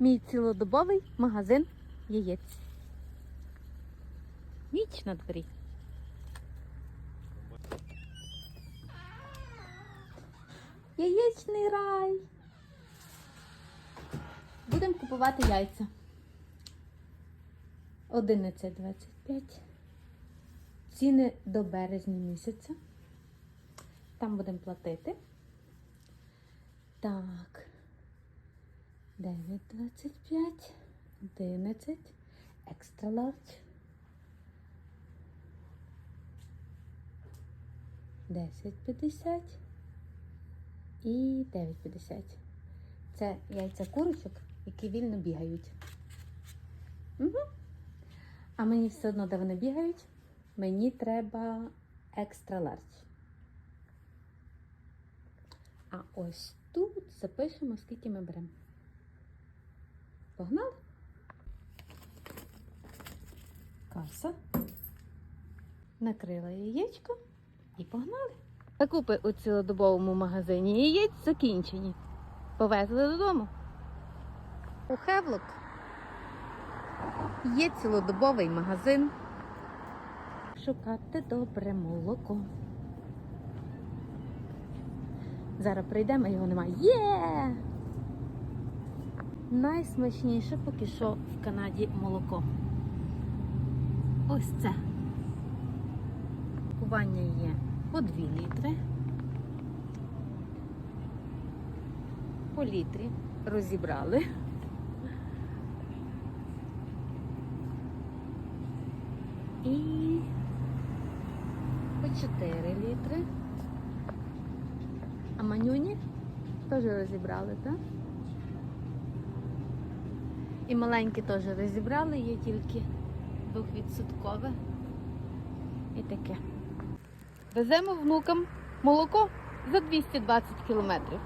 Мій цілодобовий магазин яєць. Ніч на дворі. Яєчний рай. Будемо купувати яйця. 11.25. Ціни до березня місяця. Там будемо платити. Так. 9.25. 11. Екстра ларч. 10.50 і 9.50. Це яйця курочок, які вільно бігають. Угу. А мені все одно, де вони бігають, мені треба екстра ларч. А ось тут запишемо, скільки ми беремо. Погнали? Каса. Накрила яєчко і погнали. Закупи у цілодобовому магазині яєць закінчені. Повезли додому. У Хевлок є цілодобовий магазин. Шукати добре молоко. Зараз прийдемо, його немає. Є! Найсмачніше поки що в Канаді молоко. Ось це. Кування є по 2 літри. По літрі розібрали. І по 4 літри. А манюні теж розібрали, так? І маленькі теж розібрали, є тільки двохвідсоткове. І таке. Веземо внукам молоко за 220 кілометрів.